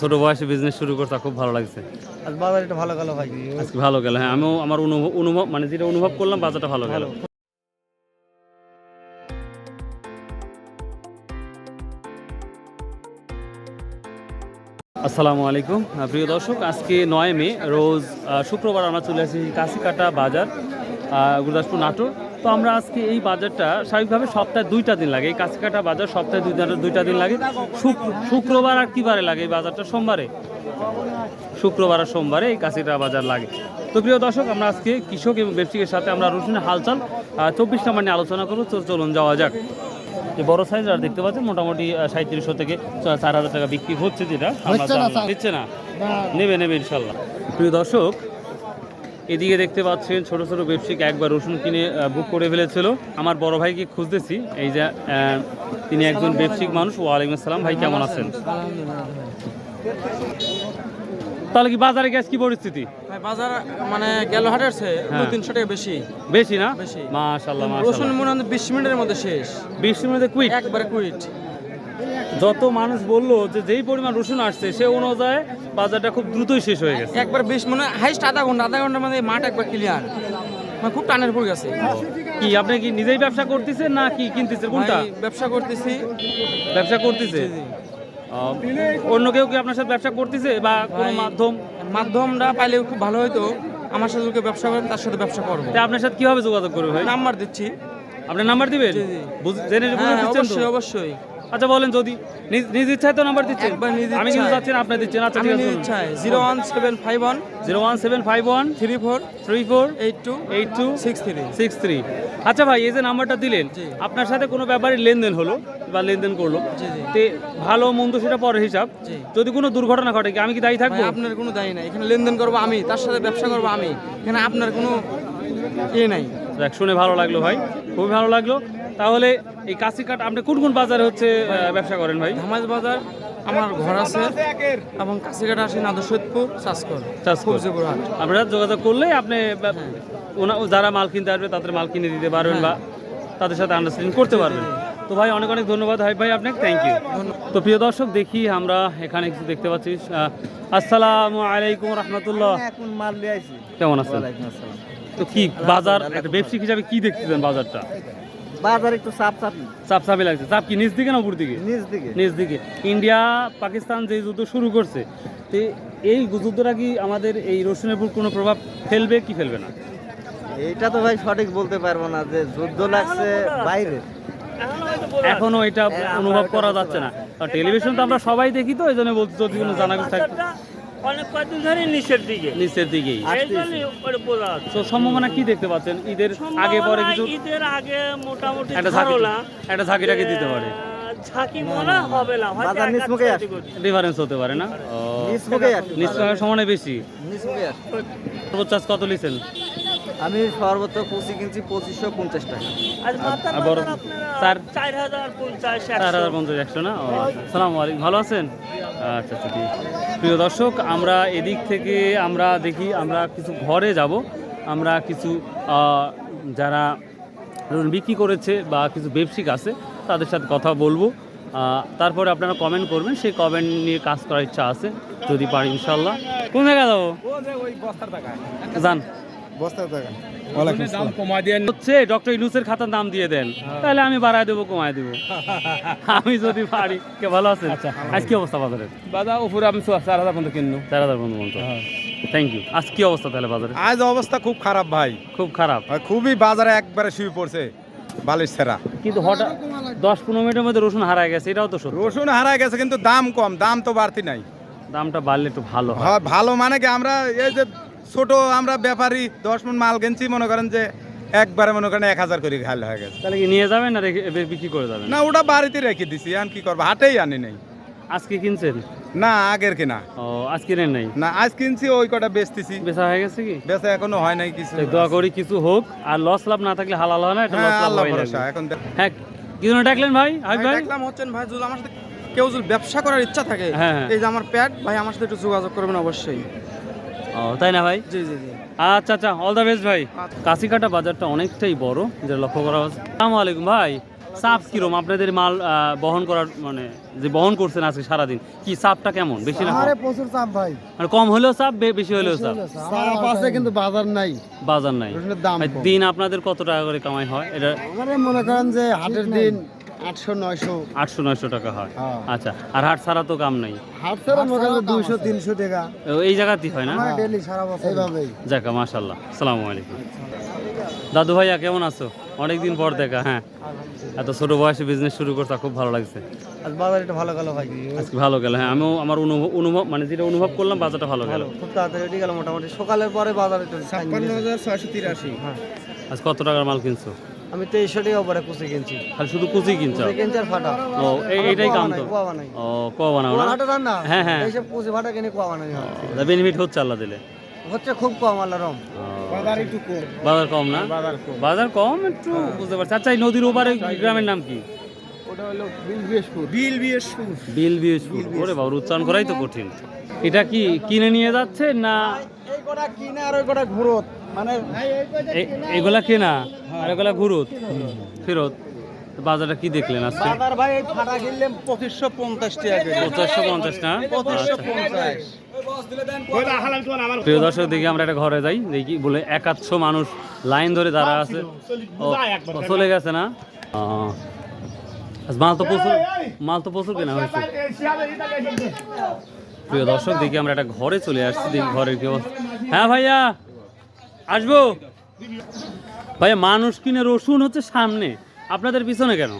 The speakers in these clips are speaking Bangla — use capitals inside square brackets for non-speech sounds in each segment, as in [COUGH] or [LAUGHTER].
ছোট বয়সে বিজনেস শুরু করতে খুব ভালো লাগছে। আজ বাজার ভালো গেল ভাই। আজকে ভালো গেল হ্যাঁ আমিও আমার অনুভব অনুভব মানে যেটা অনুভব করলাম বাজারটা ভালো গেল। আসসালামু আলাইকুম প্রিয় দর্শক আজকে নয় মে রোজ শুক্রবার আমরা চলে এসেছি কাশিকাটা বাজার গুরুদাসপুর নাটোর। তো আমরা আজকে এই বাজারটা স্বাভাবিকভাবে সপ্তাহে দুইটা দিন লাগে। এই কাশিকাটা বাজার সপ্তাহে দুই দুইটা দিন লাগে। শুক্রবার আর কি বারে লাগে এই বাজারটা? সোমবারে। শুক্রবার আর সোমবারে এই কাশিটা বাজার লাগে। তো প্রিয় দর্শক আমরা আজকে কৃষক এবং ব্যবসায়ীর সাথে আমরা রসুনের হালচাল চব্বিশ নাম্বার নিয়ে আলোচনা করব। তো চলুন যাওয়া যাক। এই বড় সাইজ আর দেখতে পাচ্ছেন মোটামুটি সাঁত্রিশশো থেকে চার হাজার টাকা বিক্রি হচ্ছে যেটা। দিচ্ছে না। নেবে নেবে ইনশাল্লাহ। প্রিয় দর্শক এদিকে দেখতে পাচ্ছেন ছোট ছোট ব্যবসায়িক একবার রসুন কিনে বুক করে ফেলেছিল। আমার বড় ভাইকে খুঁজতেছি এই যে তিনি একজন ব্যবসায়িক মানুষ। ওয়ালাইকুম আসসালাম ভাই কেমন আছেন? তাহলে কি বাজারে গ্যাস কি পরিস্থিতি? বাজার মানে গেল হাটের চেয়ে হ্যাঁ। তিনশো টাকা বেশি। বেশি না? বেশি। মাশাল্লাহ রসুন মনে হয় বিশ মিনিটের মধ্যে শেষ। বৃষ্টির মধ্যে কুইক একবারে কুইট যত মানুষ বলল যে যেই পরিমাণ রসুন আসছে সে অনুযায়ী বাজারটা খুব দ্রুতই শেষ হয়ে গেছে। একবার বিশ মানে হাইস্ট আধা ঘণ্টা আধা ঘণ্টার মধ্যে মাঠ একবার ক্লিয়ার মানে খুব টানের পড়ে গেছে। কি আপনি কি নিজেই ব্যবসা করতেছেন না কি কিনতেছেন? কোনটা? ব্যবসা করতেছি। ব্যবসা করতেছে? অন্য কেউ কি আপনার সাথে ব্যবসা করতেছে বা কোনো মাধ্যম? মাধ্যমটা পাইলে খুব ভালো হতো আমার সাথে যদি ব্যবসা করেন তার সাথে ব্যবসা করব। আপনার সাথে কীভাবে যোগাযোগ করবে ভাই? নাম্বার দিচ্ছি। আপনার নাম্বার দিবেন? জেনে হ্যাঁ অবশ্যই অবশ্যই। আচ্ছা বলেন যদি। নিজ ইচ্ছায় তো নাম্বার দিচ্ছেন। আমি কিন্তু। যাচ্ছি না আপনি দিচ্ছেন। আচ্ছা ঠিক আছে ইচ্ছায়। Zero one seven five one zero one seven five one three four three four eight two eight two six three. Six three. আচ্ছা ভাই এই যে নাম্বারটা দিলেন আপনার সাথে কোনো ব্যাপারে লেনদেন হলো বা লেনদেন করল। তে ভালো মন্দ সেটা পরে হিসাব। যদি কোনো দুর্ঘটনা ঘটে কি আমি কি দায়ী থাকব? আপনার কোনো দায়ী নাই। এখানে লেনদেন করব আমি তার সাথে ব্যবসা করব আমি। এখানে আপনার কোনো ইয়ে নাই। দেখ শুনে ভালো লাগল ভাই। খুবই ভালো লাগল। তাহলে এই কাশিকাট আপনি কোন কোন বাজারে হচ্ছে ব্যবসা করেন ভাই? ধামাজ বাজার আমার ঘর আছে এবং কাছিঘাট আসি নাদর সৈয়দপুর চাষকর চাষকর। আপনারা যোগাযোগ করলে আপনি যারা মাল কিনতে আসবে তাদের মাল কিনে দিতে পারবেন বা তাদের সাথে আন্ডারস্ট্যান্ডিং করতে পারবেন। তো ভাই অনেক অনেক ধন্যবাদ হাই ভাই আপনাকে। থ্যাংক ইউ তো প্রিয় দর্শক দেখি আমরা এখানে কিছু দেখতে পাচ্ছি। আসসালামু আলাইকুম রহমতুল্লাহ। মাল কেমন আছেন? আসসালাম। তো কি বাজার একটা ব্যবসায়িক হিসাবে কি দেখতেছেন বাজারটা? বাজার একটু চাপ চাপ চাপ চাপি লাগছে। চাপ কি নিচ দিকে না উপর দিকে? নিচ দিকে। নিজ দিকে। ইন্ডিয়া পাকিস্তান যে যুদ্ধ শুরু করছে তো এই যুদ্ধটা কি আমাদের এই রসুনের উপর কোনো প্রভাব ফেলবে কি ফেলবে না? এইটা তো ভাই সঠিক বলতে পারব না যে যুদ্ধ লাগছে বাইরে। এখনও এটা অনুভব করা যাচ্ছে না। আর টেলিভিশন তো আমরা সবাই দেখি তো এই জন্য বলছি যদি কোনো জানা কিছু থাকে অনেক কয়েকদিন ধরে নিচের দিকে। নিচের দিকেই। এই জন্যই ওটা বোঝা যাচ্ছে। তো সম্ভাবনা কি দেখতে পাচ্ছেন? ঈদের আগে পরে কিছু ঈদের আগে মোটামুটি একটা ঝাঁকি একটা ঝাঁকি টাকি দিতে পারে। ঝাঁকি মনে হবে না। বাজার। ডিফারেন্স হতে পারে না? নিচ মুখে সমানে বেশি। সর্বোচ্চ কত লিছেন আমি সর্বোচ্চ কুচি কিনছি পঁচিশশো পঞ্চাশ টাকা। বড়- চার- চার হাজার পঞ্চাশ চার একশো। হাজার পঞ্চাশ একশো না? সালাম আলাইকুম। ভালো আছেন? আচ্ছা আচ্ছা ঠিক। প্রিয় দর্শক আমরা এদিক থেকে আমরা দেখি আমরা কিছু ঘরে যাব। আমরা কিছু যারা ধরুন বিক্রি করেছে বা কিছু ব্যবসিক আছে তাদের সাথে কথা বলব। তারপরে আপনারা কমেন্ট করবেন। সেই কমেন্ট নিয়ে কাজ করার ইচ্ছা আছে যদি পারি ইনশাল্লাহ কোন জায়গায় যাব? যান। বস্তা টাকা হচ্ছে ডক্টর ইনুসের খাতার নাম দিয়ে দেন। তাহলে আমি বাড়ায় দেবো কমায় দেবো। [LAUGHS] আমি যদি পারি কে ভালো আছেন? আজ কি অবস্থা বাজারের? বাজার উপরে আমি চার হাজার পর্যন্ত কিনবো চার হাজার বলতো থ্যাংক ইউ আজ কি অবস্থা তাহলে বাজারে? আজ অবস্থা খুব খারাপ ভাই। খুব খারাপ। খুবই বাজারে একবারে শুয়ে পড়ছে বালিশ ছেঁড়া। কিন্তু হঠাৎ দশ পনেরো মিনিটের মধ্যে রসুন হারায় গেছে এটাও তো সত্য। রসুন হারায় গেছে কিন্তু দাম কম দাম তো বাড়তি নাই। দামটা বাড়লে একটু ভালো হ্যাঁ ভালো মানে কি আমরা এই যে ছোট আমরা ব্যাপারী দশ মন মাল কিনছি মনে করেন যে একবারে মনে করেন এক হাজার করে ঘাল হয়ে গেছে। তাহলে কি নিয়ে যাবেন না রেখে বিক্রি করে যাবেন? না ওটা বাড়িতে রেখে দিছি আর কি করব? হাটেই আনি নাই। আজকে কিনছেন? না আগের কিনা। ও আজ কিনেন নাই? না আজ কিনছি ওই কটা বেচতেছি। বেচা হয়ে গেছে কি? বেচা এখনও হয় নাই কিছু। দোয়া করি কিছু হোক আর লস লাভ না থাকলে হালাল হয় না এটা লস হ্যাঁ লাভ হয়ে যাবে। এখন হ্যাঁ কি জন্য ডাকলেন ভাই? হাই ভাই? দেখলাম হচ্ছেন ভাই যদি আমার সাথে কেউ যদি ব্যবসা করার ইচ্ছা থাকে হ্যাঁ, হ্যাঁ। এই যে আমার প্যাড ভাই আমার সাথে একটু যোগাযোগ করবেন অবশ্যই। ও তাই না ভাই? জি জি জি। আচ্ছা আচ্ছা অল দ্য বেস্ট ভাই। কাশিকাটা বাজারটা অনেকটাই বড় যেটা লক্ষ্য করা হচ্ছে। আসসালামু আলাইকুম ভাই। চাপ কিরম? আপনাদের মাল বহন করার মানে যে বহন করছেন আজকে সারাদিন কি চাপটা কেমন? বেশি না কম? প্রচুর চাপ ভাই। মানে কম হলেও চাপ বেশি হলেও চাপ চাপ আছে কিন্তু বাজার নাই। বাজার নাই। দিন আপনাদের কত টাকা করে কামাই হয়? এটা আমারে মনে করেন যে হাটের দিন আটশো নয়শো। আটশো নয়শো টাকা হয়। হ্যাঁ। আচ্ছা আর হাট ছাড়া তো কাম নাই। হাট ছাড়া মনে করেন দুইশো তিনশো টাকা। ও, এই জায়গাতেই হয় না? ডেলি সারা বছর। এইভাবেই। যাকা মাশাল্লাহ সালামু আলাইকুম। দাদু ভাইয়া কেমন আছো? অনেকদিন পর দেখা হ্যাঁ। এত ছোট বয়সে বিজনেস শুরু করতে খুব ভালো লাগছে। আজ বাজার একটু ভালো গেল ভাই। আজকে ভালো গেল হ্যাঁ আমিও আমার অনুভব অনুভব মানে যেটা অনুভব করলাম বাজারটা ভালো গেল। খুব তাড়াতাড়ি গেল মোটামুটি। সকালের পরে বাজার হাজার ছয়শো তিরাশি। আজ কত টাকার মাল কিনছো? আমি তেইশশো টাকা উপরে কুচি কিনছি। খালি শুধু কুচি কিনছো? কুচি কিনছি আর ফাটা। ও এইটাই কাম তো। ও কো বানাও না? হ্যাঁ, হ্যাঁ। এইসব কুচি ফাটা কিনে কুয়া বানাই। বেনিফিট হচ্ছে আল্লাহ দিলে। হচ্ছে খুব কম আল্লাহ রম ও, বাজার কম না? বাজার কম। একটু বুঝতে পারছি। আচ্ছা এই নদীর ওপারে গ্রামের নাম কি? বিল বিএসপুর বিল বিএসপুর ওরে বাবুর উচ্চারণ করাই তো কঠিন। এটা কি কিনে নিয়ে যাচ্ছে না? এই কটা কিনে আর ওই কটা ঘুরত। মানে এগুলা কেনা? আর এগুলা ঘুরত? ফেরত? তো বাজারটা কি দেখলেন আজকে? বাজার ভাই এই ফাটা কিনলে পঁচিশশো পঞ্চাশ টাকা করে পঞ্চাশ না? পঁচিশশো আচ্ছা। পঞ্চাশ। প্রিয় দর্শক দেখি আমরা একটা ঘরে যাই দেখি বলে একাশশো মানুষ লাইন ধরে দাঁড়া আছে। চলে গেছে না? মাল তো প্রচুর মাল তো প্রচুর কেনা হয়েছে। প্রিয় দর্শক দেখি আমরা একটা ঘরে চলে আসছি দেখি ঘরের কি অবস্থা। হ্যাঁ ভাইয়া আসব? ভাইয়া মানুষ কিনে রসুন হচ্ছে সামনে আপনাদের পিছনে কেন?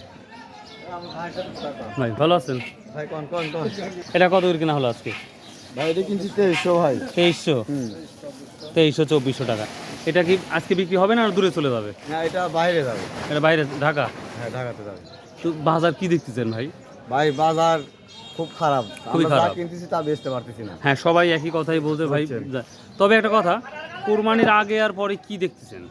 ভাই ভালো আছেন? ভাই কোন কোন কোন? এটা কত করে কেনা হলো আজকে? ভাই এটা কিনছি তেইশশো ভাই। তেইশশো? তেইশশো চব্বিশশো টাকা। এটা কি আজকে বিক্রি হবে না আর দূরে চলে যাবে? না এটা বাইরে যাবে। এটা বাইরে ঢাকা? হ্যাঁ ঢাকাতে যাবে। তো বাজার কি দেখতেছেন ভাই? ভাই বাজার খুব খারাপ। খুবই খারাপ। কিনতেছি তা বেচতে পারতেছি না। হ্যাঁ সবাই একই কথাই বলতে ভাই। তবে একটা কথা কোরবানির আগে আর পরে কি দেখতেছেন?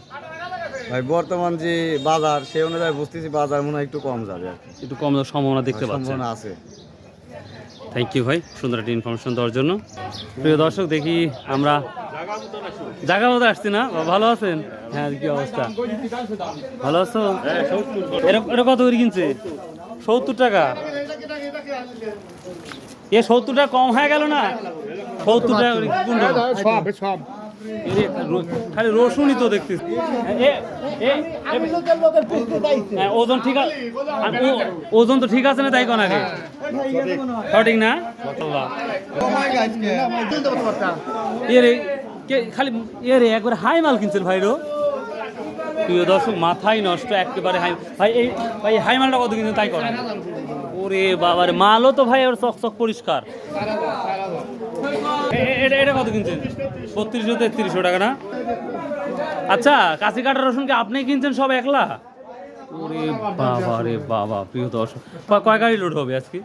ভাই বর্তমান যে বাজার সেই অনুযায়ী বুঝতেছি বাজার মনে হয় একটু কম যাবে একটু কম যাওয়ার সম্ভাবনা দেখতে পাচ্ছেন। সম্ভাবনা আছে। থ্যাংক ইউ ভাই, সুন্দর একটা ইনফরমেশন দেওয়ার জন্য। প্রিয় দর্শক, দেখি আমরা জায়গা মতো আসছি না ভালো আছেন? হ্যাঁ কি অবস্থা? ভালো আছো? এটা কত করে কিনছে? সত্তর টাকা। এ সত্তর টাকা কম হয়ে গেল না? সত্তর টাকা কোনটা? খালি রসুনই তো দেখতেছি। হ্যাঁ, ওজন ঠিক ওজন তো ঠিক আছে না তাই কোন আগে? সঠিক না? খালি এরে একবার হাই মাল কিনছেন ভাই রো। প্রিয় দর্শক মাথায় নষ্ট একেবারে হাই ভাই এই ভাই হাই মালটা কত কিনছেন তাই করেন ওরে বাবারে মালও তো ভাই ওর চকচক পরিষ্কার। এটা এটা কত কিনছেন? বত্রিশশো তেত্রিশশো টাকা না? আচ্ছা কাশি কাটা রসুন কি আপনি কিনছেন সব একলা? ওরে বাবা রে বাবা প্রিয় দর্শক কয় গাড়ি লোড হবে আজকে?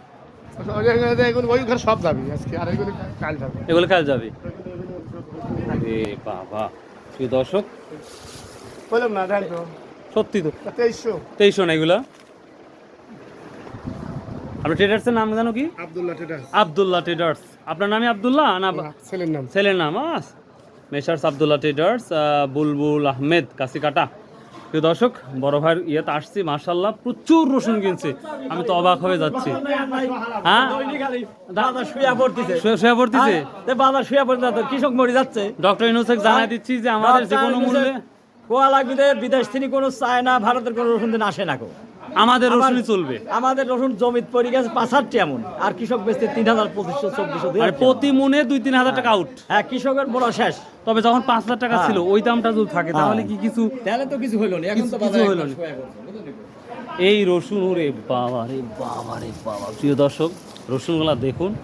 সব যাবি আজকে আর এগুলো কাল যাবে। এগুলো কাল যাবে রে বাবা প্রিয় দর্শক। বললাম না সত্যি তো। তেইশশো। তেইশশো না এগুলা? আপনার ট্রেডার্সের নাম জানো কি? আবদুল্লাহ টেটা আবদুল্লাহ ট্রেডার্স আপনার নামে আবদুল্লাহ না ছেলের নাম। ছেলের নাম আস মেসার্স আবদুল্লাহ ট্রেডার্স বুলবুল আহমেদ কাশিকাটা প্রিয় দর্শক বড় ভাইয়ের ইয়েতে আসছি মার্শাল্লাহ প্রচুর রসুন কিনছে। আমি তো অবাক হয়ে যাচ্ছি। হ্যাঁ? শুয়ে পড়তেছে। শুয়ে- শুয়ে পড়তেছে? বাজার শুয়ে পড়তে কৃষক মরে যাচ্ছে। ডক্টর ইনুসেক জানাই দিচ্ছি যে আমাদের যে কোনো মূল্যে কোয়া লাগবে বিদেশ থেকে কোনো চায় না ভারতের কোনো রসুন দিন আসে না কো আমাদের রসুনই চলবে। আমাদের রসুন জমিত পড়ে গেছে পাঁচ হাজারটি এমন। আর কৃষক বেচতে তিন হাজার পঁচিশশো চব্বিশশো আর হাজার প্রতি মনে দুই তিন হাজার টাকা আউট হ্যাঁ কৃষকের বড় শেষ। তবে যখন পাঁচ হাজার টাকা ছিল ওই দামটা যদি থাকে তাহলে কি কিছু তাহলে তো কিছু হইল না। এখন তো কিছু- কিছু না। এই রসুন ওরে বাবা রে বাবা রে বাবা। প্রিয় দর্শক রসুনগুলা দেখুন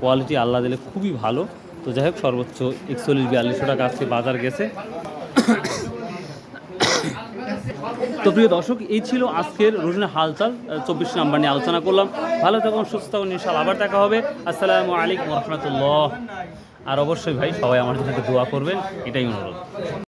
কোয়ালিটি আল্লাহ দিলে খুবই ভালো। তো যাই হোক সর্বোচ্চ একচল্লিশ বিয়াল্লিশশো টাকা আজকে বাজার গেছে। তো প্রিয় দর্শক, এই ছিল আজকের রসুনের হালচাল। চব্বিশ নাম্বার নিয়ে আলোচনা করলাম। ভালো থাকুন, সুস্থ থাকুন ইনশাল্লাহ আবার দেখা হবে। আসসালামু আলাইকুম রহমতুল্লাহ। আর অবশ্যই ভাই, সবাই আমার জন্য দোয়া করবেন, এটাই অনুরোধ।